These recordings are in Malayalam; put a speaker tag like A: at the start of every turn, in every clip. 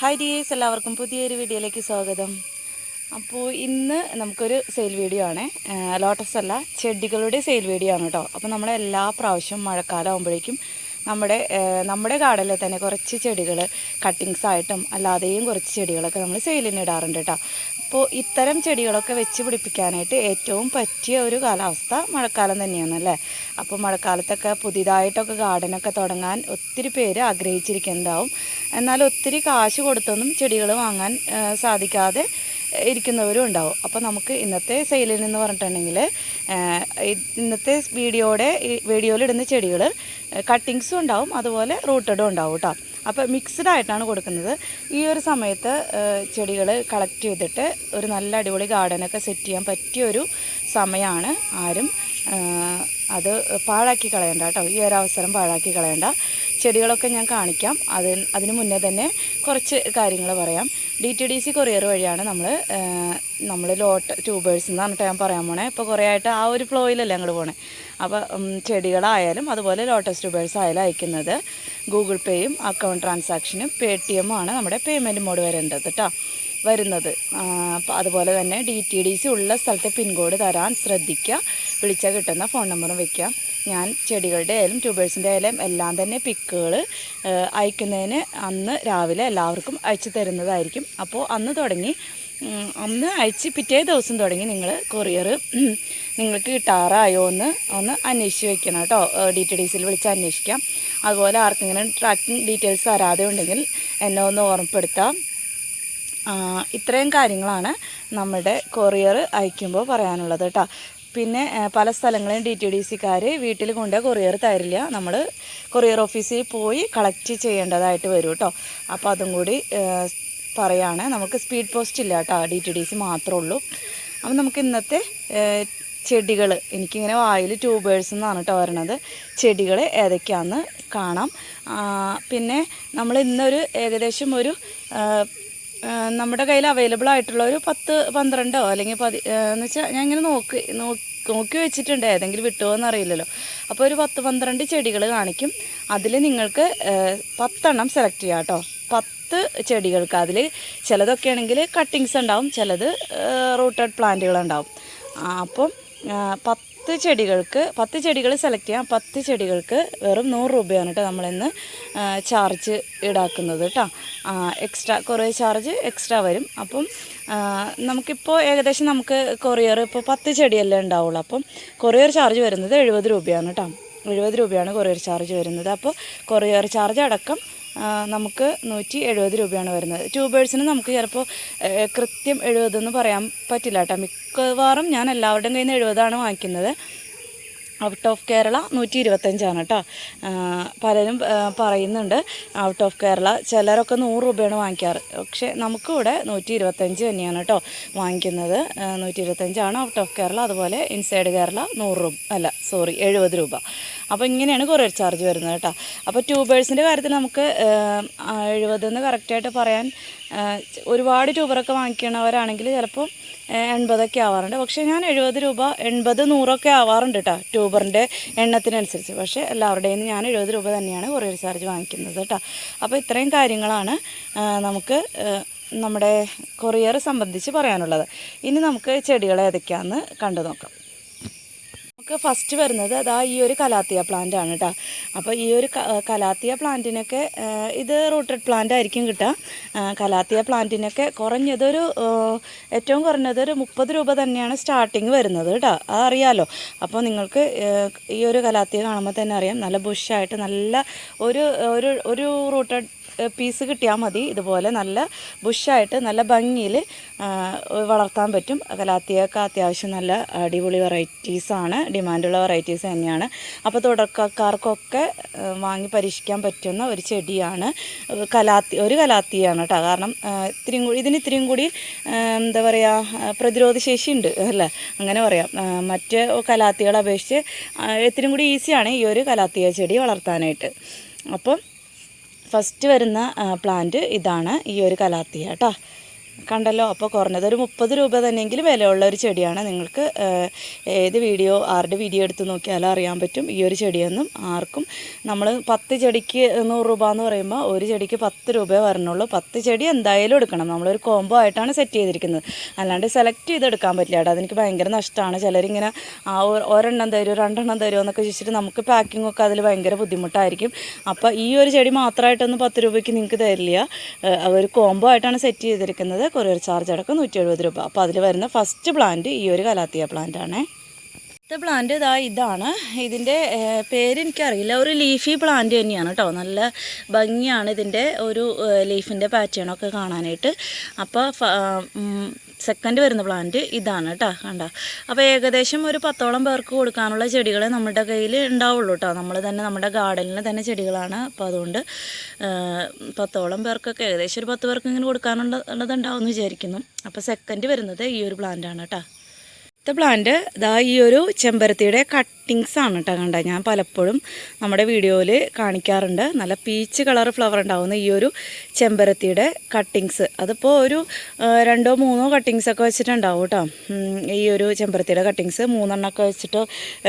A: ഹായ് ഡിയേഴ്സ് എല്ലാവർക്കും പുതിയൊരു വീഡിയോയിലേക്ക് സ്വാഗതം. അപ്പോൾ ഇന്ന് നമുക്കൊരു സെയിൽ വീഡിയോ ആണ്. ലോട്ടസ് അല്ല ചെടികളുടെ സെയിൽ വീഡിയോ ആണ് കേട്ടോ. അപ്പോൾ നമ്മൾ എല്ലാ പ്രാവശ്യവും മഴക്കാലം ആകുമ്പോഴേക്കും നമ്മുടെ നമ്മുടെ ഗാർഡനിൽ തന്നെ കുറച്ച് ചെടികൾ കട്ടിങ്സ് ആയിട്ടും അല്ലാതെയും കുറച്ച് ചെടികളൊക്കെ നമ്മൾ സെയിലിന് ഇടാറുണ്ട് കേട്ടോ അപ്പോൾ ഇത്തരം ചെടികളൊക്കെ വെച്ച് പിടിപ്പിക്കാനായിട്ട് ഏറ്റവും പറ്റിയ ഒരു കാലാവസ്ഥ മഴക്കാലം തന്നെയാണ് അല്ലേ അപ്പോൾ മഴക്കാലത്തൊക്കെ പുതിയതായിട്ടൊക്കെ ഗാർഡനൊക്കെ തുടങ്ങാൻ ഒത്തിരി പേര് ആഗ്രഹിച്ചിരിക്കുന്നുണ്ടാവും. എന്നാൽ ഒത്തിരി കാശ് കൊടുത്തൊന്നും ചെടികൾ വാങ്ങാൻ സാധിക്കാതെ ഇരിക്കുന്നവരും ഉണ്ടാവും. അപ്പോൾ നമുക്ക് ഇന്നത്തെ സെയിലിൽ നിന്ന് പറഞ്ഞിട്ടുണ്ടെങ്കിൽ ഇന്നത്തെ വീഡിയോയുടെ വീഡിയോയിലിടുന്ന ചെടികൾ കട്ടിങ്സും ഉണ്ടാവും അതുപോലെ റൂട്ടഡും ഉണ്ടാവും കേട്ടോ അപ്പോൾ മിക്സ്ഡ് ആയിട്ടാണ് കൊടുക്കുന്നത്. ഈ ഒരു സമയത്ത് ചെടികൾ കളക്ട് ചെയ്തിട്ട് ഒരു നല്ല അടിപൊളി ഗാർഡനൊക്കെ സെറ്റ് ചെയ്യാൻ പറ്റിയ ഒരു സമയമാണ് ആരും അത് പാഴാക്കി കളയണ്ട കേട്ടോ. ഈ ഒരു അവസരം പാഴാക്കി കളയണ്ട. ചെടികളൊക്കെ ഞാൻ കാണിക്കാം. അത് അതിന് മുന്നേ തന്നെ കുറച്ച് കാര്യങ്ങൾ പറയാം. D T D C courier വഴിയാണ് നമ്മൾ നമ്മൾ ലോട്ട് ട്യൂബേഴ്സ് എന്ന് പറഞ്ഞിട്ട് ഞാൻ പറയാൻ പോണേ. ഇപ്പോൾ കുറേ ആയിട്ട് ആ ഒരു ഫ്ലോയിലല്ലേ അങ്ങോട്ട് പോണേ. അപ്പോൾ ചെടികളായാലും അതുപോലെ ലോട്ടസ് ട്യൂബേഴ്സ് ആയാലും അയക്കുന്നത് ഗൂഗിൾ പേയും അക്കൗണ്ട് ട്രാൻസാക്ഷനും പേ ടി എമ്മും ആണ് നമ്മുടെ പേയ്മെന്റ് മോഡ് വരേണ്ടത് കേട്ടോ വരുന്നത്. അതുപോലെ തന്നെ ഡി ടി ഡി സി ഉള്ള സ്ഥലത്തെ പിൻകോഡ് തരാൻ ശ്രദ്ധിക്കുക വിളിച്ചാൽ കിട്ടുന്ന ഫോൺ നമ്പറും വെക്കാം. ഞാൻ ചെടികളുടെ ആയാലും ട്യൂബേഴ്സിന്റെ ആയാലും എല്ലാം തന്നെ പിക്കുകൾ അയക്കുന്നതിന് അന്ന് രാവിലെ എല്ലാവർക്കും അയച്ചു തരുന്നതായിരിക്കും. അപ്പോൾ അന്ന് തുടങ്ങി അന്ന് അയച്ച് പിറ്റേ ദിവസം തുടങ്ങി നിങ്ങൾ കൊറിയർ നിങ്ങൾക്ക് കിട്ടാറായോ എന്ന് ഒന്ന് അന്വേഷിച്ച് വെക്കണം കേട്ടോ. ഡി ടി ഡി സിയിൽ വിളിച്ച് അന്വേഷിക്കാം. അതുപോലെ ആർക്കെങ്കിലും ട്രാക്കിംഗ് ഡീറ്റെയിൽസ് തരാതെ ഉണ്ടെങ്കിൽ എന്നെ ഒന്ന് ഓർമ്മപ്പെടുത്താം. ഇത്രയും കാര്യങ്ങളാണ് നമ്മുടെ കൊറിയർ അയക്കുമ്പോൾ പറയാനുള്ളത് കേട്ടോ. പിന്നെ പല സ്ഥലങ്ങളിലും ഡി ടി ഡി സിക്കാർ വീട്ടിൽ കൊണ്ട് കൊറിയർ തരില്ല. നമ്മൾ കൊറിയർ ഓഫീസിൽ പോയി കളക്ട് ചെയ്യേണ്ടതായിട്ട് വരും കേട്ടോ. അപ്പോൾ അതും കൂടി പറയാണ്. നമുക്ക് സ്പീഡ് പോസ്റ്റ് ഇല്ല കേട്ടോ ഡി ടി ഡി സി മാത്രമേ ഉള്ളൂ. അപ്പോൾ നമുക്ക് ഇന്നത്തെ ചെടികൾ എനിക്കിങ്ങനെ വായിൽ ട്യൂബേഴ്സ് എന്നാണ് കേട്ടോ വരണത്. ചെടികൾ ഏതൊക്കെയാണെന്ന് കാണാം. പിന്നെ നമ്മൾ ഇന്നൊരു ഏകദേശം ഒരു നമ്മുടെ കയ്യിൽ അവൈലബിൾ ആയിട്ടുള്ള ഒരു പത്ത് പന്ത്രണ്ടോ അല്ലെങ്കിൽ പതി എന്ന് വെച്ചാൽ ഞാൻ ഇങ്ങനെ നോക്കി നോക്കി വെച്ചിട്ടുണ്ട്. ഏതെങ്കിലും വിട്ടുമോ എന്നറിയില്ലല്ലോ. അപ്പോൾ ഒരു പത്ത് പന്ത്രണ്ട് ചെടികൾ കാണിക്കും. അതിൽ നിങ്ങൾക്ക് പത്തെണ്ണം സെലക്ട് ചെയ്യാം കേട്ടോ. പത്ത് ചെടികൾക്ക് അതിൽ ചിലതൊക്കെ ആണെങ്കിൽ കട്ടിങ്സ് ഉണ്ടാവും. ചിലത് റൂട്ടഡ് പ്ലാന്റുകൾ ഉണ്ടാവും. അപ്പം ആ, പത്ത് ചെടികൾക്ക് പത്ത് ചെടികൾ സെലക്ട് ചെയ്യാം. പത്ത് ചെടികൾക്ക് വെറും നൂറ് രൂപയാണ് കേട്ടോ നമ്മളിന്ന് ചാർജ് ഈടാക്കുന്നത് കേട്ടോ എക്സ്ട്രാ കുറേ ചാർജ് എക്സ്ട്രാ വരും. അപ്പം നമുക്കിപ്പോൾ ഏകദേശം നമുക്ക് കൊറിയർ ഇപ്പോൾ പത്ത് ചെടിയല്ലേ ഉണ്ടാവുള്ളൂ. അപ്പം കൊറിയർ ചാർജ് വരുന്നത് എഴുപത് രൂപയാണ് കേട്ടോ എഴുപത് രൂപയാണ് കൊറിയർ ചാർജ് വരുന്നത്. അപ്പോൾ കൊറിയർ ചാർജ് അടക്കം നമുക്ക് നൂറ്റി എഴുപത് രൂപയാണ് വരുന്നത്. ട്യൂബേഴ്സിന് നമുക്ക് ചിലപ്പോൾ കൃത്യം എഴുപതെന്ന് പറയാൻ പറ്റില്ല കേട്ടോ. മിക്കവാറും ഞാൻ എല്ലാവരുടെയും കയ്യിൽ നിന്ന് എഴുപതാണ് വാങ്ങിക്കുന്നത്. ഔട്ട് ഓഫ് കേരള നൂറ്റി ഇരുപത്തഞ്ചാണ് കേട്ടോ പലരും പറയുന്നുണ്ട് ഔട്ട് ഓഫ് കേരള ചിലരൊക്കെ നൂറ് രൂപയാണ് വാങ്ങിക്കാറ്. പക്ഷേ നമുക്കിവിടെ നൂറ്റി ഇരുപത്തഞ്ച് തന്നെയാണ് കേട്ടോ വാങ്ങിക്കുന്നത്. നൂറ്റി ഇരുപത്തഞ്ചാണ് ഔട്ട് ഓഫ് കേരള അതുപോലെ ഇൻസൈഡ് കേരള നൂറ് രൂപ അല്ല സോറി എഴുപത് രൂപ. അപ്പോൾ ഇങ്ങനെയാണ് കൊറിയർ ചാർജ് വരുന്നത് കേട്ടോ അപ്പോൾ ട്യൂബേഴ്സിന്റെ കാര്യത്തിൽ നമുക്ക് എഴുപതെന്ന് കറക്റ്റായിട്ട് പറയാൻ ഒരുപാട് ട്യൂബറൊക്കെ വാങ്ങിക്കണവരാണെങ്കിൽ ചിലപ്പോൾ എൺപതൊക്കെ ആവാറുണ്ട്. പക്ഷേ ഞാൻ എഴുപത് രൂപ എൺപത് നൂറൊക്കെ ആവാറുണ്ട് കേട്ടോ ട്യൂബറിന്റെ എണ്ണത്തിനനുസരിച്ച്. പക്ഷേ എല്ലാവരുടെയും ഞാൻ എഴുപത് രൂപ തന്നെയാണ് കൊറിയർ ചാർജ് വാങ്ങിക്കുന്നത് കേട്ടോ അപ്പോൾ ഇത്രയും കാര്യങ്ങളാണ് നമുക്ക് നമ്മുടെ കൊറിയർ സംബന്ധിച്ച് പറയാനുള്ളത്. ഇനി നമുക്ക് ചെടികൾ ഏതൊക്കെയാണെന്ന് കണ്ടു നോക്കാം. നമുക്ക് ഫസ്റ്റ് വരുന്നത് അതാ ഈ ഒരു കലാത്തിയ പ്ലാന്റ് ആണ് കേട്ടോ അപ്പോൾ ഈ ഒരു കലാത്തിയ പ്ലാന്റിനൊക്കെ ഇത് റൂട്ടഡ് പ്ലാന്റ് ആയിരിക്കും കിട്ടുക കലാത്തിയ പ്ലാന്റിനൊക്കെ കുറഞ്ഞതൊരു ഏറ്റവും കുറഞ്ഞത് ഒരു മുപ്പത് രൂപ തന്നെയാണ് സ്റ്റാർട്ടിങ് വരുന്നത് കേട്ടോ അതറിയാലോ അപ്പോൾ നിങ്ങൾക്ക് ഈ ഒരു കലാത്തിയ കാണുമ്പോൾ തന്നെ അറിയാം. നല്ല ബുഷായിട്ട് നല്ല ഒരു ഒരു ഒരു റൂട്ടഡ് പീസ് കിട്ടിയാൽ മതി. ഇതുപോലെ നല്ല ബുഷായിട്ട് നല്ല ഭംഗിയിൽ വളർത്താൻ പറ്റും. കലാത്തിയൊക്കെ അത്യാവശ്യം നല്ല അടിപൊളി വെറൈറ്റീസാണ് ഡിമാൻഡുള്ള വെറൈറ്റീസ് തന്നെയാണ്. അപ്പോൾ തുടക്കക്കാർക്കൊക്കെ വാങ്ങി പരീക്ഷിക്കാൻ പറ്റുന്ന ഒരു ചെടിയാണ്. കലാത്തി ഒരു കലാത്തിയാണ് കേട്ടോ. കാരണം ഇത്രയും കൂടി ഇതിന് ഇത്തിരിയും കൂടി എന്താ പറയുക പ്രതിരോധ ശേഷി ഉണ്ട് അല്ലേ? അങ്ങനെ പറയാം. മറ്റ് കലാത്തികളെ അപേക്ഷിച്ച് ഇത്തിരിയും കൂടി ഈസിയാണ് ഈ ഒരു കലാത്തിയ ചെടി വളർത്താനായിട്ട്. അപ്പം ഫസ്റ്റ് വരുന്ന പ്ലാന്റ് ഇതാണ് ഈ ഒരു കലാത്തിയ കേട്ടോ കണ്ടല്ലോ? അപ്പോൾ കുറഞ്ഞത് ഒരു മുപ്പത് രൂപ തന്നെയെങ്കിലും വിലയുള്ള ഒരു ചെടിയാണ്. നിങ്ങൾക്ക് ഏത് വീഡിയോ ആരുടെ വീഡിയോ എടുത്ത് നോക്കിയാലും അറിയാൻ പറ്റും. ഈ ഒരു ചെടിയൊന്നും ആർക്കും നമ്മൾ പത്ത് ചെടിക്ക് നൂറ് രൂപ എന്ന് പറയുമ്പോൾ ഒരു ചെടിക്ക് പത്ത് രൂപയെ വരണുള്ളൂ. പത്ത് ചെടി എന്തായാലും എടുക്കണം. നമ്മളൊരു കോംബോ ആയിട്ടാണ് സെറ്റ് ചെയ്തിരിക്കുന്നത്. അല്ലാണ്ട് സെലക്ട് ചെയ്തെടുക്കാൻ പറ്റില്ല കേട്ടോ. അതെനിക്ക് ഭയങ്കര നഷ്ടമാണ്. ചിലരിങ്ങനെ ആ ഒരെണ്ണം തരുമോ രണ്ടെണ്ണം തരുമോ എന്നൊക്കെ ചോദിച്ചിട്ട് നമുക്ക് പാക്കിങ്ങൊക്കെ അതിൽ ഭയങ്കര ബുദ്ധിമുട്ടായിരിക്കും. അപ്പോൾ ഈ ഒരു ചെടി മാത്രമായിട്ടൊന്നും പത്ത് രൂപയ്ക്ക് നിങ്ങൾക്ക് തരില്ല. ഒരു കോംബോ ആയിട്ടാണ് സെറ്റ് ചെയ്തിരിക്കുന്നത്. കൊറിയർ ചാർജ് അടക്കം നൂറ്റി എഴുപത് രൂപ. അപ്പോൾ അതിൽ വരുന്ന ഫസ്റ്റ് പ്ലാന്റ് ഈ ഒരു കലാത്തിയ പ്ലാന്റ് ആണേ. അടുത്ത പ്ലാന്റ് ഇതാ ഇതാണ്. ഇതിന്റെ പേരെനിക്കറിയില്ല ഒരു ലീഫി പ്ലാന്റ് തന്നെയാണ് കേട്ടോ നല്ല ഭംഗിയാണ് ഇതിന്റെ ഒരു ലീഫിന്റെ പാറ്റേണൊക്കെ കാണാനായിട്ട്. അപ്പോൾ സെക്കൻഡ് വരുന്ന പ്ലാന്റ് ഇതാണ് കേട്ടോ കണ്ട. അപ്പോൾ ഏകദേശം ഒരു പത്തോളം പേർക്ക് കൊടുക്കാനുള്ള ചെടികൾ നമ്മുടെ കയ്യിൽ ഉണ്ടാവുള്ളൂ കേട്ടോ നമ്മൾ തന്നെ നമ്മുടെ ഗാർഡനിൽ തന്നെ ചെടികളാണ്. അപ്പോൾ അതുകൊണ്ട് പത്തോളം പേർക്കൊക്കെ ഏകദേശം ഒരു പത്ത് പേർക്ക് ഇങ്ങനെ കൊടുക്കാനുള്ള ഉള്ളതുണ്ടാവും എന്ന് വിചാരിക്കുന്നു. അപ്പോൾ സെക്കൻഡ് വരുന്നത് ഈ ഒരു പ്ലാന്റാണ് കേട്ടോ അടുത്ത പ്ലാന്റ് ഇതാ ഈ ഒരു ചെമ്പരത്തിയുടെ കട്ടിങ്സ് ആണ് കേട്ടോ കണ്ട. ഞാൻ പലപ്പോഴും നമ്മുടെ വീഡിയോയിൽ കാണിക്കാറുണ്ട്. നല്ല പീച്ച് കളർ ഫ്ലവർ ഉണ്ടാവുന്ന ഈ ഒരു ചെമ്പരത്തിയുടെ കട്ടിങ്സ് അതിപ്പോൾ ഒരു രണ്ടോ മൂന്നോ കട്ടിങ്സ് ഒക്കെ വെച്ചിട്ടുണ്ടാവും കേട്ടോ ഈ ഒരു ചെമ്പരത്തിയുടെ കട്ടിങ്സ് മൂന്നെണ്ണമൊക്കെ വെച്ചിട്ട്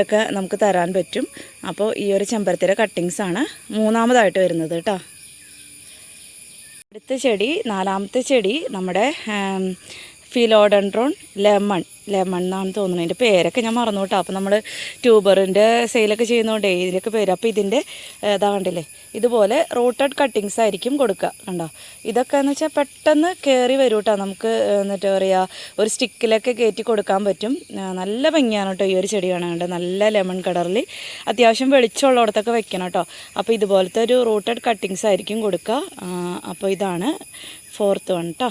A: ഒക്കെ നമുക്ക് തരാൻ പറ്റും. അപ്പോൾ ഈ ഒരു ചെമ്പരത്തിയുടെ കട്ടിങ്സ് ആണ് മൂന്നാമതായിട്ട് വരുന്നത് കേട്ടോ അടുത്ത ചെടി നാലാമത്തെ ചെടി നമ്മുടെ ഫിലോഡൻഡ്രോൺ ലെമൺ. ലെമൺ എന്നാണ് തോന്നുന്നത്. ഇതിന്റെ പേരൊക്കെ ഞാൻ മറന്നു കേട്ടോ അപ്പോൾ നമ്മൾ ട്യൂബറിന്റെ സെയിലൊക്കെ ചെയ്യുന്നതുകൊണ്ടേ ഇതിലൊക്കെ പേര് അപ്പോൾ ഇതിന്റെ ഇതാ കണ്ടില്ലേ? ഇതുപോലെ റൂട്ടഡ് കട്ടിങ്സ് ആയിരിക്കും കൊടുക്കുക. കണ്ടോ? ഇതൊക്കെ എന്ന് വെച്ചാൽ പെട്ടെന്ന് കയറി വരും കേട്ടോ നമുക്ക് എന്നിട്ട് പറയുക ഒരു സ്റ്റിക്കിലൊക്കെ കയറ്റി കൊടുക്കാൻ പറ്റും. നല്ല ഭംഗിയാണ് കേട്ടോ ഈ ഒരു ചെടി കാണാണ്ട് നല്ല ലെമൺ കളറിൽ അത്യാവശ്യം വെളിച്ചമുള്ളിടത്തൊക്കെ വെക്കണം കേട്ടോ. അപ്പോൾ ഇതുപോലത്തെ ഒരു റൂട്ടഡ് കട്ടിങ്സ് ആയിരിക്കും കൊടുക്കുക. അപ്പോൾ ഇതാണ് ഫോർത്ത് വൺ കേട്ടോ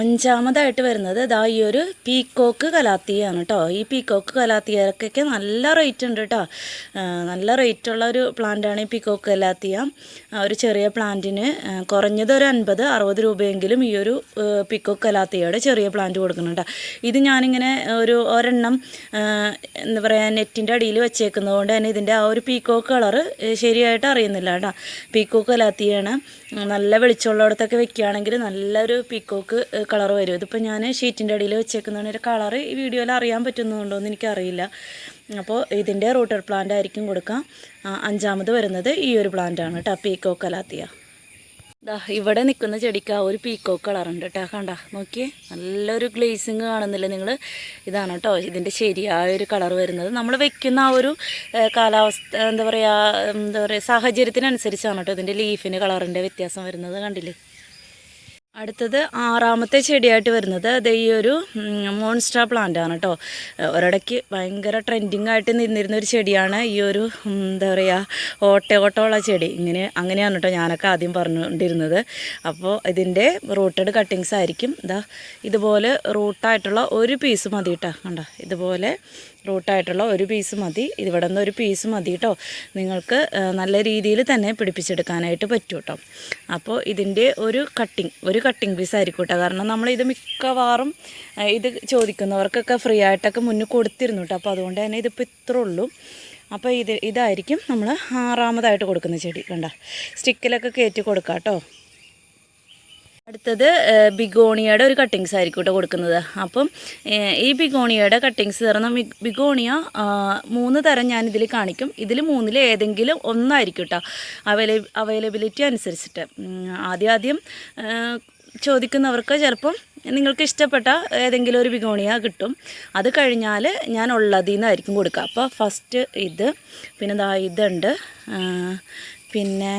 A: അഞ്ചാമതായിട്ട് വരുന്നത് ഇതാ ഈ ഒരു പീക്കോക്ക് കലാത്തിയാണ് കേട്ടോ ഈ പീക്കോക്ക് കലാത്തിയക്കൊക്കെ നല്ല റേറ്റ് ഉണ്ട് കേട്ടോ നല്ല റേറ്റുള്ള ഒരു പ്ലാന്റാണ് ഈ പീക്കോക്ക് കലാത്തിയ. ഒരു ചെറിയ പ്ലാന്റിന് കുറഞ്ഞത് ഒരു അൻപത് അറുപത് രൂപയെങ്കിലും ഈ ഒരു പീക്കോക്ക് കലാത്തിയയുടെ ചെറിയ പ്ലാന്റ് കൊടുക്കുന്നുണ്ട് ഇത് ഞാനിങ്ങനെ ഒരു ഒരെണ്ണം എന്താ പറയുക നെറ്റിന്റെ അടിയിൽ വെച്ചേക്കുന്നത് കൊണ്ട് തന്നെ ഇതിന്റെ ആ ഒരു പീക്കോക്ക് കളറ് ശരിയായിട്ട് അറിയുന്നില്ല കേട്ടോ പീക്കോക്ക് കലാത്തിയാണ്. നല്ല വെളിച്ചമുള്ളിടത്തൊക്കെ വെക്കുകയാണെങ്കിൽ നല്ലൊരു പീക്കോക്ക് കളർ വരും. ഇതിപ്പോൾ ഞാൻ ഷീറ്റിന്റെ അടിയിൽ വെച്ചേക്കുന്നതുകൊണ്ട് ഒരു കളറ് ഈ വീഡിയോയിൽ അറിയാൻ പറ്റുന്നുണ്ടോ എന്ന് എനിക്കറിയില്ല അപ്പോൾ ഇതിന്റെ റൂട്ടർ പ്ലാന്റ് ആയിരിക്കും കൊടുക്കാം. അഞ്ചാമത് വരുന്നത് ഈ ഒരു പ്ലാന്റാണ് കേട്ടോ പീക്കോ കലാത്തിയ ദാ ഇവിടെ നിൽക്കുന്ന ചെടിക്ക് ആ ഒരു പീക്കോ കളറുണ്ട് കേട്ടോ കണ്ട നോക്കിയേ. നല്ലൊരു ഗ്ലേസിങ് കാണുന്നില്ല നിങ്ങൾ ഇതാണ് കേട്ടോ ഇതിന്റെ ശരിയായ ഒരു കളർ വരുന്നത്. നമ്മൾ വെക്കുന്ന ആ ഒരു കാലാവസ്ഥ എന്താ പറയുക എന്താ പറയുക സാഹചര്യത്തിനനുസരിച്ചാണ് കേട്ടോ ഇതിന്റെ ലീഫിന് കളറിന്റെ വ്യത്യാസം വരുന്നത് കണ്ടില്ലേ? അടുത്തത് ആറാമത്തെ ചെടിയായിട്ട് വരുന്നത് അത് ഈ ഒരു മോൺസ്റ്റർ പ്ലാന്റ് ആണ് കേട്ടോ ഒരിടയ്ക്ക് ഭയങ്കര ട്രെൻഡിങ് ആയിട്ട് നിന്നിരുന്ന ഒരു ചെടിയാണ് ഈ ഒരു എന്താ പറയുക ഓട്ട ഓട്ടമുള്ള ചെടി. ഇങ്ങനെ അങ്ങനെയാണ് കേട്ടോ ഞാനൊക്കെ ആദ്യം പറഞ്ഞുകൊണ്ടിരുന്നത്. അപ്പോൾ ഇതിന്റെ റൂട്ടഡ് കട്ടിങ്സ് ആയിരിക്കും. ഇതാ ഇതുപോലെ റൂട്ടായിട്ടുള്ള ഒരു പീസ് മതി കേട്ടോ കണ്ടോ? ഇതുപോലെ റൂട്ടായിട്ടുള്ള ഒരു പീസ് മതി. ഇവിടെ നിന്ന് ഒരു പീസ് മതി കേട്ടോ നിങ്ങൾക്ക് നല്ല രീതിയിൽ തന്നെ പിടിപ്പിച്ചെടുക്കാനായിട്ട് പറ്റും കേട്ടോ അപ്പോൾ ഇതിന്റെ ഒരു കട്ടിങ് ഒരു കട്ടിങ് പീസ് ആയിരിക്കും കേട്ടോ കാരണം നമ്മളിത് മിക്കവാറും ഇത് ചോദിക്കുന്നവർക്കൊക്കെ ഫ്രീ ആയിട്ടൊക്കെ മുന്നിൽ കൊടുത്തിരുന്നു കേട്ടോ അപ്പോൾ അതുകൊണ്ട് തന്നെ ഇതിപ്പോൾ ഇത്ര ഉള്ളൂ. അപ്പോൾ ഇത് ഇതായിരിക്കും നമ്മൾ ആറാമതായിട്ട് കൊടുക്കുന്ന ചെടി. കണ്ട? സ്റ്റിക്കിലൊക്കെ കയറ്റി കൊടുക്കാം കേട്ടോ അടുത്തത് ബിഗോണിയയുടെ ഒരു കട്ടിങ്സ് ആയിരിക്കും കേട്ടോ കൊടുക്കുന്നത്. അപ്പം ഈ ബിഗോണിയയുടെ കട്ടിങ്സ് തരുന്ന ബിഗോണിയ മൂന്ന് തരം ഞാൻ ഇതിൽ കാണിക്കും. ഇതിൽ മൂന്നിൽ ഏതെങ്കിലും ഒന്നായിരിക്കും കേട്ടോ അവൈല അവൈലബിലിറ്റി അനുസരിച്ചിട്ട്. ആദ്യം ആദ്യം ചോദിക്കുന്നവർക്ക് ചിലപ്പം നിങ്ങൾക്ക് ഇഷ്ടപ്പെട്ട ഏതെങ്കിലും ഒരു ബിഗോണിയ കിട്ടും. അത് കഴിഞ്ഞാൽ ഞാൻ ഉള്ളതിൽ നിന്നായിരിക്കും കൊടുക്കുക അപ്പോൾ ഫസ്റ്റ് ഇത് പിന്നെ ഇതുണ്ട്. പിന്നെ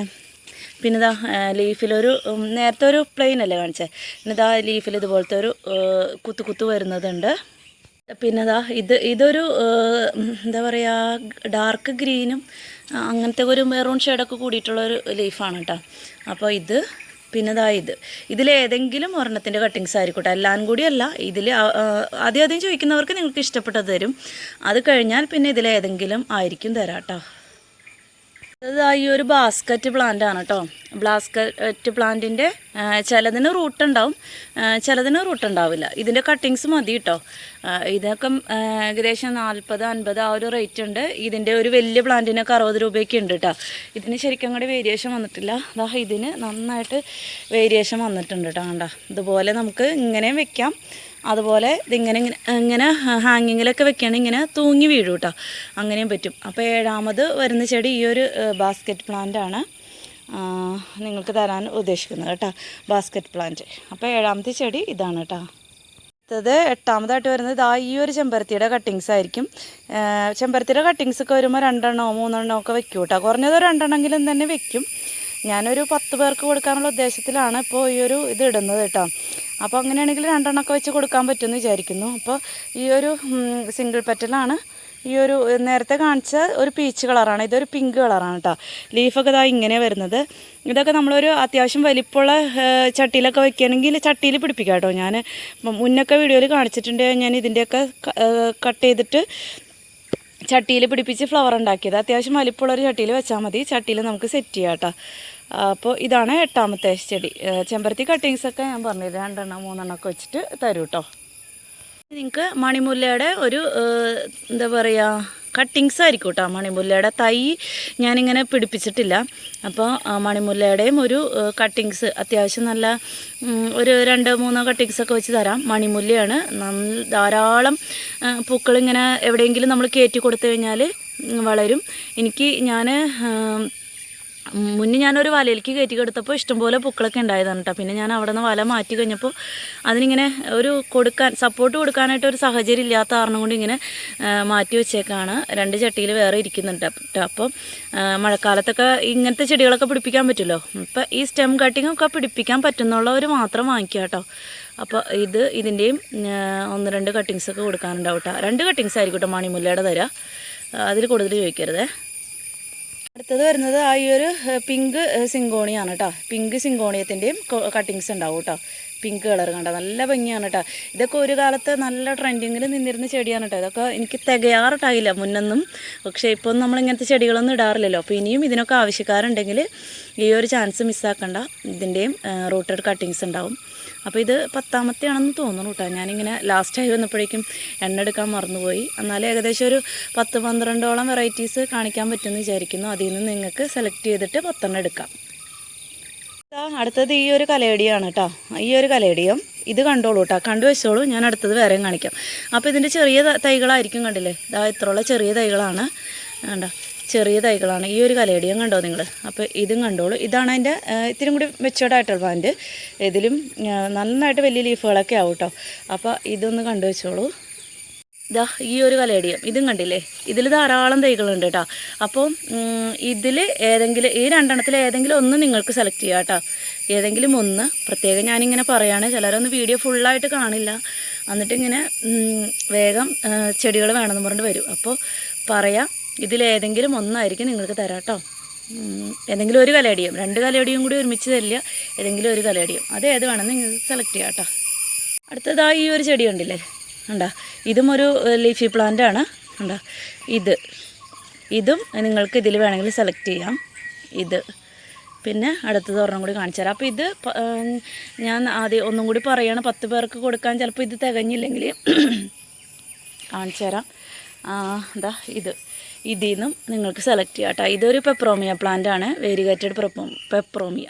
A: പിന്നെ ഇതാ ലീഫിലൊരു നേരത്തെ ഒരു പ്ലെയിൻ അല്ലേ കാണിച്ചത് പിന്നെ ഇതാ ലീഫിൽ ഇതുപോലത്തെ ഒരു കുത്തു കുത്തു വരുന്നതുണ്ട്. പിന്നെ ഇതാ ഇത് ഇതൊരു എന്താ പറയുക ഡാർക്ക് ഗ്രീനും അങ്ങനത്തെ ഒരു മെറൂൺ ഷെയ്ഡൊക്കെ കൂടിയിട്ടുള്ള ഒരു ലീഫാണ് കേട്ടോ അപ്പോൾ ഇത് പിന്നെ ഇതാ. ഇത് ഇതിലേതെങ്കിലും ഒരെണ്ണത്തിന്റെ കട്ടിങ്സ് ആയിരിക്കട്ടെ. എല്ലാം കൂടിയല്ല ഇതിൽ ആദ്യം ആദ്യം ചോദിക്കുന്നവർക്ക് നിങ്ങൾക്ക് ഇഷ്ടപ്പെട്ടത് തരും. അത് കഴിഞ്ഞാൽ പിന്നെ ഇതിലേതെങ്കിലും ആയിരിക്കും തരാം കേട്ടോ ഈ ഒരു ബാസ്ക്കറ്റ് പ്ലാന്റ് ആണ് കേട്ടോ ബ്ലാസ്ക്കറ്റ് പ്ലാന്റിന്റെ ചിലതിന് റൂട്ട് ഉണ്ടാവും. ചിലതിന് റൂട്ട് ഉണ്ടാവില്ല. ഇതിന്റെ കട്ടിങ്സ് മതി കേട്ടോ ഇതൊക്കെ ഏകദേശം നാൽപ്പത് അൻപത് ആ ഒരു റേറ്റ് ഉണ്ട്. ഇതിന്റെ ഒരു വലിയ പ്ലാന്റിനൊക്കെ അറുപത് രൂപയൊക്കെ ഉണ്ട് കേട്ടോ ഇതിന് ശരിക്കും കൂടെ വേരിയേഷൻ വന്നിട്ടില്ല. അതാ ഇതിന് നന്നായിട്ട് വേരിയേഷൻ വന്നിട്ടുണ്ട് കേട്ടോ കണ്ട. ഇതുപോലെ നമുക്ക് ഇങ്ങനെയും വെക്കാം. അതുപോലെ ഇതിങ്ങനെ ഇങ്ങനെ ഇങ്ങനെ ഹാങ്ങിങ്ങിലൊക്കെ വെക്കുകയാണെങ്കിൽ ഇങ്ങനെ തൂങ്ങി വീഴും കേട്ടോ അങ്ങനെയും പറ്റും. അപ്പോൾ ഏഴാമത് വരുന്ന ചെടി ഈ ഒരു ബാസ്ക്കറ്റ് പ്ലാന്റ് ആണ്. നിങ്ങൾക്ക് തരാൻ ഉദ്ദേശിക്കുന്നത് കേട്ടോ. ബാസ്ക്കറ്റ് പ്ലാന്റ് അപ്പോൾ ഏഴാമത്തെ ചെടി ഇതാണ് കേട്ടോ. അടുത്തത് എട്ടാമതായിട്ട് വരുന്നത് ആ ഈ ഒരു ചെമ്പരത്തിയുടെ കട്ടിങ്സ് ആയിരിക്കും. ചെമ്പരത്തിയുടെ കട്ടിങ്സ് ഒക്കെ വരുമ്പോൾ രണ്ടെണ്ണമോ മൂന്നെണ്ണമോ ഒക്കെ വെക്കും കേട്ടോ. കുറഞ്ഞത് രണ്ടെണ്ണമെങ്കിലും തന്നെ വെക്കും. ഞാനൊരു പത്ത് പേർക്ക് കൊടുക്കാനുള്ള ഉദ്ദേശത്തിലാണ് ഇപ്പോൾ ഈ ഒരു ഇത് ഇടുന്നത് കേട്ടോ. അപ്പോൾ അങ്ങനെയാണെങ്കിൽ രണ്ടെണ്ണമൊക്കെ വെച്ച് കൊടുക്കാൻ പറ്റുമെന്ന് വിചാരിക്കുന്നു. അപ്പോൾ ഈ ഒരു സിംഗിൾ പെറ്റലാണ് ഈ ഒരു നേരത്തെ കാണിച്ച ഒരു പീച്ച് കളറാണ് ഇതൊരു പിങ്ക് കളറാണ് കേട്ടോ. ലീഫൊക്കെ ഇതാ ഇങ്ങനെ വരുന്നത്. ഇതൊക്കെ നമ്മളൊരു അത്യാവശ്യം വലിപ്പമുള്ള ചട്ടിയിലൊക്കെ വെക്കുകയാണെങ്കിൽ ചട്ടിയിൽ പിടിപ്പിക്കാം കേട്ടോ. ഞാൻ മുന്നൊക്കെ വീഡിയോയിൽ കാണിച്ചിട്ടുണ്ട്. ഞാൻ ഇതിന്റെയൊക്കെ കട്ട് ചെയ്തിട്ട് ചട്ടിയിൽ പിടിപ്പിച്ച് ഫ്ലവർ ഉണ്ടാക്കിയത്. അത്യാവശ്യം വലിപ്പമുള്ള ഒരു ചട്ടിയിൽ വെച്ചാൽ മതി. ചട്ടിയിൽ നമുക്ക് സെറ്റ് ചെയ്യാം കേട്ടോ. അപ്പോൾ ഇതാണ് എട്ടാമത്തെ ചെടി. ചെമ്പരത്തി കട്ടിങ്സ് ഒക്കെ ഞാൻ പറഞ്ഞില്ല? രണ്ടെണ്ണം മൂന്നെണ്ണം ഒക്കെ വെച്ചിട്ട് തരൂട്ടോ കേട്ടോ. നിങ്ങൾക്ക് മണിമുല്ലയുടെ ഒരു എന്താ പറയുക കട്ടിങ്സ് ആയിരിക്കും കേട്ടോ മണിമുല്ലയുടെ തൈ ഞാനിങ്ങനെ പിടിപ്പിച്ചിട്ടില്ല. അപ്പോൾ മണിമുല്ലയുടെയും ഒരു കട്ടിങ്സ് അത്യാവശ്യം നല്ല ഒരു രണ്ട് മൂന്നോ കട്ടിങ്സൊക്കെ വെച്ച് തരാം. മണിമുല്ലയാണ് ധാരാളം പൂക്കളിങ്ങനെ എവിടെയെങ്കിലും നമ്മൾ കയറ്റി കൊടുത്തു കഴിഞ്ഞാൽ വളരും. എനിക്ക് ഞാൻ മുന്നേ ഞാനൊരു വലയിലേക്ക് കയറ്റി കൊടുത്തപ്പോൾ ഇഷ്ടംപോലെ പൂക്കളൊക്കെ ഉണ്ടായതാണ് കേട്ടോ പിന്നെ ഞാൻ അവിടെ നിന്ന് വല മാറ്റി കഴിഞ്ഞപ്പോൾ അതിനിങ്ങനെ ഒരു കൊടുക്കാൻ സപ്പോർട്ട് കൊടുക്കാനായിട്ട് ഒരു സാഹചര്യം ഇല്ലാത്ത കാരണം കൊണ്ട് ഇങ്ങനെ മാറ്റി വെച്ചേക്കാണ്. രണ്ട് ചട്ടിയിൽ വേറെ ഇരിക്കുന്നുണ്ട്. കേട്ടോ അപ്പം മഴക്കാലത്തൊക്കെ ഇങ്ങനത്തെ ചെടികളൊക്കെ പിടിപ്പിക്കാൻ പറ്റുമല്ലോ? ഇപ്പം ഈ സ്റ്റെം കട്ടിങ്ങൊക്കെ പിടിപ്പിക്കാൻ പറ്റുന്നുള്ളവർ മാത്രം വാങ്ങിക്കുക കേട്ടോ അപ്പോൾ ഇത് ഇതിന്റെയും ഒന്ന് രണ്ട് കട്ടിങ്സൊക്കെ കൊടുക്കാനുണ്ടാവും കേട്ടോ രണ്ട് കട്ടിങ്സ് ആയിരിക്കും കേട്ടോ മണിമുല്ലയുടെ തരാം. അതിൽ കൂടുതൽ ചോദിക്കരുതേ. അടുത്തത് വരുന്നത് ആ ഈ ഒരു പിങ്ക് സിങ്കോണിയാണ് കേട്ടോ പിങ്ക് സിങ്കോണിയത്തിന്റെയും കട്ടിങ്സ് ഉണ്ടാവും കേട്ടോ പിങ്ക് കളർ കണ്ടോ നല്ല ഭംഗിയാണ് കേട്ടോ ഇതൊക്കെ ഒരു കാലത്ത് നല്ല ട്രെൻഡിങ്ങിൽ നിന്നിരുന്ന ചെടിയാണ് കേട്ടോ ഇതൊക്കെ എനിക്ക് തികയാറിട്ടായില്ല മുന്നൊന്നും. പക്ഷേ ഇപ്പം നമ്മൾ ഇങ്ങനത്തെ ചെടികളൊന്നും ഇടാറില്ലല്ലോ. അപ്പോൾ ഇനിയും ഇതിനൊക്കെ ആവശ്യക്കാരുണ്ടെങ്കിൽ ഈ ഒരു ചാൻസ് മിസ്സാക്കണ്ട ഇതിന്റെയും റൂട്ടഡ് കട്ടിങ്സ് ഉണ്ടാവും. അപ്പോൾ ഇത് പത്താമത്തെ ആണെന്ന് തോന്നുന്നു കേട്ടോ. ഞാനിങ്ങനെ ലാസ്റ്റായി വന്നപ്പോഴേക്കും എണ്ണ എടുക്കാൻ മറന്നുപോയി. എന്നാലും ഏകദേശം ഒരു പത്ത് പന്ത്രണ്ടോളം വെറൈറ്റീസ് കാണിക്കാൻ പറ്റുമെന്ന് വിചാരിക്കുന്നു. അതിൽ നിന്ന് നിങ്ങൾക്ക് സെലക്ട് ചെയ്തിട്ട് പത്തെണ്ണം എടുക്കാം. അടുത്തത് ഈ ഒരു കലയടിയാണ് കേട്ടോ. ഈ ഒരു കലയടിയും ഇത് കണ്ടോളൂ കേട്ടോ. കണ്ടു വെച്ചോളൂ. ഞാൻ അടുത്തത് വേറെയും കാണിക്കാം. അപ്പോൾ ഇതിന്റെ ചെറിയ തൈകളായിരിക്കും കണ്ടില്ലേ? ഇതാ ഇത്രയുള്ള ചെറിയ തൈകളാണ്. വേണ്ട ചെറിയ തൈകളാണ്. ഈ ഒരു കലയടിയും കണ്ടോ നിങ്ങൾ അപ്പോൾ ഇതും കണ്ടോളൂ. ഇതാണ് അതിന്റെ ഇത്തിരി കൂടി മെച്ചോർഡായിട്ടുള്ള പ്ലാന്റ് ഇതിലും നന്നായിട്ട് വലിയ ലീഫുകളൊക്കെ ആവും കേട്ടോ അപ്പോൾ ഇതൊന്ന് കണ്ടു വെച്ചോളൂ. ഇതാ ഈ ഒരു കലേടിയം ഇതും കണ്ടില്ലേ? ഇതിൽ ധാരാളം തൈകളുണ്ട് കേട്ടോ അപ്പോൾ ഇതിൽ ഏതെങ്കിലും ഈ രണ്ടെണ്ണത്തിൽ ഏതെങ്കിലും ഒന്ന് നിങ്ങൾക്ക് സെലക്ട് ചെയ്യാം കേട്ടോ ഏതെങ്കിലും ഒന്ന് പ്രത്യേകം ഞാനിങ്ങനെ പറയുകയാണ് ചിലരൊന്നും വീഡിയോ ഫുള്ളായിട്ട് കാണില്ല. എന്നിട്ടിങ്ങനെ വേഗം ചെടികൾ വേണമെന്ന് പറഞ്ഞിട്ട് വരും. അപ്പോൾ പറയാം ഇതിലേതെങ്കിലും ഒന്നായിരിക്കും നിങ്ങൾക്ക് തരാം കേട്ടോ. ഏതെങ്കിലും ഒരു കലയടിയും. രണ്ട് കലയടിയും കൂടി ഒരുമിച്ച് തരില്ല. ഏതെങ്കിലും ഒരു കലയടിയും. അത് ഏത് വേണമെന്ന് നിങ്ങൾക്ക് സെലക്ട് ചെയ്യാം കേട്ടോ. അടുത്തതായി ഈ ഒരു ചെടി ഉണ്ടല്ലേ കണ്ടാ? ഇതും ഒരു ലീഫി പ്ലാന്റ് ആണ്. കണ്ടാ? ഇത്. ഇതും നിങ്ങൾക്ക് ഇതിൽ വേണമെങ്കിൽ സെലക്ട് ചെയ്യാം. ഇത്. പിന്നെ അടുത്തത് ഒരെണ്ണം കൂടി കാണിച്ചു തരാം. അപ്പോൾ ഇത് ഞാൻ ആദ്യം ഒന്നും കൂടി പറയുകയാണ് പത്ത് പേർക്ക് കൊടുക്കാൻ ചിലപ്പോൾ ഇത് തികഞ്ഞില്ലെങ്കിൽ കാണിച്ചു തരാം. എന്താ ഇത്. ഇതിൽ നിന്നും നിങ്ങൾക്ക് സെലക്ട് ചെയ്യാം കേട്ടോ ഇതൊരു പെപ്രോമിയ പ്ലാന്റ് ആണ്. വേരിഗേറ്റഡ് പെപ്രോ പെപ്രോമിയ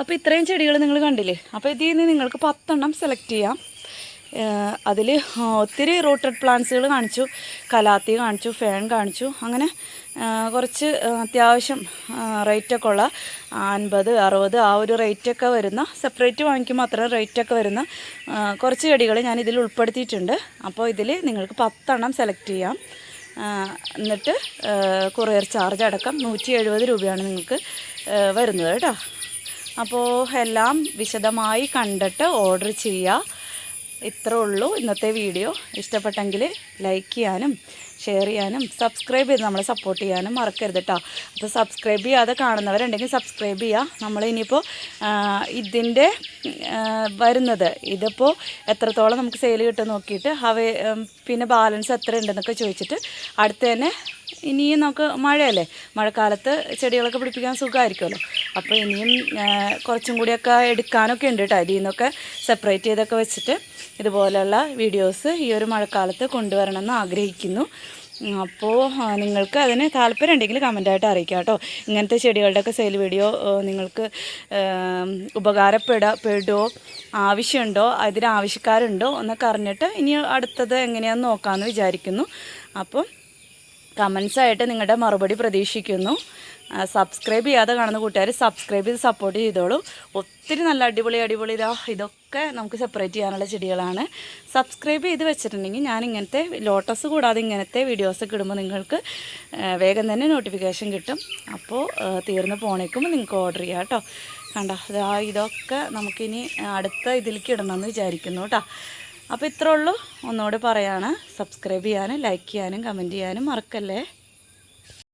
A: അപ്പോൾ ഇത്രയും ചെടികൾ നിങ്ങൾ കണ്ടില്ലേ? അപ്പോൾ ഇതിൽ നിന്ന് നിങ്ങൾക്ക് പത്തെണ്ണം സെലക്ട് ചെയ്യാം. അതിൽ ഒത്തിരി റൂട്ടഡ് പ്ലാന്റ്സുകൾ കാണിച്ചു. കലാത്തി കാണിച്ചു ഫേൺ കാണിച്ചു. അങ്ങനെ കുറച്ച് അത്യാവശ്യം റേറ്റൊക്കെ ഉള്ള അൻപത് അറുപത് ആ ഒരു റേറ്റൊക്കെ വരുന്ന സെപ്പറേറ്റ് വാങ്ങിക്കുമ്പോൾ അത്ര റേറ്റൊക്കെ വരുന്ന കുറച്ച് ചെടികൾ ഞാൻ ഇതിൽ ഉൾപ്പെടുത്തിയിട്ടുണ്ട്. അപ്പോൾ ഇതിൽ നിങ്ങൾക്ക് പത്തെണ്ണം സെലക്ട് ചെയ്യാം. എന്നിട്ട് കൊറിയർ ചാർജ് അടക്കം നൂറ്റി എഴുപത് രൂപയാണ് നിങ്ങൾക്ക് വരുന്നത് കേട്ടോ. അപ്പോൾ എല്ലാം വിശദമായി കണ്ടിട്ട് ഓർഡർ ചെയ്യുക ഇത്രേ ഉള്ളൂ ഇന്നത്തെ വീഡിയോ ഇഷ്ടപ്പെട്ടെങ്കിൽ ലൈക്ക് ചെയ്യാനും ഷെയർ ചെയ്യാനും സബ്സ്ക്രൈബ് ചെയ്ത് നമ്മളെ സപ്പോർട്ട് ചെയ്യാനും മറക്കരുത് കേട്ടോ അപ്പോൾ സബ്സ്ക്രൈബ് ചെയ്യാതെ കാണുന്നവരുണ്ടെങ്കിൽ സബ്സ്ക്രൈബ് ചെയ്യുക നമ്മൾ ഇനിയിപ്പോൾ ഇതിന്റെ വരുന്നത്. ഇതിപ്പോൾ എത്രത്തോളം നമുക്ക് സെയിൽ കിട്ടും നോക്കിയിട്ട് അവ പിന്നെ ബാലൻസ് എത്ര ഉണ്ടെന്നൊക്കെ ചോദിച്ചിട്ട് അടുത്ത് തന്നെ ഇനിയും നമുക്ക് മഴയല്ലേ? മഴക്കാലത്ത് ചെടികളൊക്കെ പിടിപ്പിക്കാൻ സുഖമായിരിക്കുമല്ലോ. അപ്പോൾ ഇനിയും കുറച്ചും കൂടിയൊക്കെ എടുക്കാനൊക്കെ ഉണ്ട് കേട്ടോ. അരിയിൽ നിന്നൊക്കെ സെപ്പറേറ്റ് ചെയ്തൊക്കെ വെച്ചിട്ട് ഇതുപോലെയുള്ള വീഡിയോസ് ഈ ഒരു മഴക്കാലത്ത് കൊണ്ടുവരണമെന്ന് ആഗ്രഹിക്കുന്നു. അപ്പോൾ നിങ്ങൾക്ക് അതിന് താല്പര്യം ഉണ്ടെങ്കിൽ കമന്റായിട്ട് അറിയിക്കാം കേട്ടോ. ഇങ്ങനത്തെ ചെടികളുടെയൊക്കെ സെയിൽ വീഡിയോ നിങ്ങൾക്ക് ഉപകാരപ്പെടപ്പെടുമോ ഉപകാരപ്പെടാ പെടുമോ ആവശ്യമുണ്ടോ? അതിന് ആവശ്യക്കാരുണ്ടോ? എന്നൊക്കെ അറിഞ്ഞിട്ട് ഇനി അടുത്തത് എങ്ങനെയാണെന്ന് നോക്കാമെന്ന് വിചാരിക്കുന്നു. അപ്പം കമൻസ് ആയിട്ട് നിങ്ങളുടെ മറുപടി പ്രതീക്ഷിക്കുന്നു. സബ്സ്ക്രൈബ് ചെയ്യാതെ കാണുന്ന കൂട്ടുകാർ സബ്സ്ക്രൈബ് ചെയ്ത് സപ്പോർട്ട് ചെയ്തോളൂ. ഒത്തിരി നല്ല അടിപൊളി അടിപൊളി ഇതാ ഇതൊക്കെ നമുക്ക് സെപ്പറേറ്റ് ചെയ്യാനുള്ള ചെടികളാണ്. സബ്സ്ക്രൈബ് ചെയ്ത് വെച്ചിട്ടുണ്ടെങ്കിൽ ഞാൻ ഇങ്ങനത്തെ ലോട്ടസ് കൂടാതെ ഇങ്ങനത്തെ വീഡിയോസ് കിടുമ്പോൾ നിങ്ങൾക്ക് വേഗം തന്നെ നോട്ടിഫിക്കേഷൻ കിട്ടും. അപ്പോൾ തീർന്നു തീർന്ന് പോണേക്കും നിങ്ങൾക്ക് ഓർഡർ ചെയ്യാം കേട്ടോ. കണ്ടോ? ഇതാ ഇതൊക്കെ നമുക്കിനി അടുത്ത ഇതിലേക്ക് ഇടണമെന്ന് വിചാരിക്കുന്നു കേട്ടോ. അപ്പോൾ ഇത്രേ ഉള്ളൂ. ഒന്നുകൂടെ പറയാണ്. സബ്സ്ക്രൈബ് ചെയ്യാനും ലൈക്ക് ചെയ്യാനും കമന്റ് ചെയ്യാനും മറക്കല്ലേ?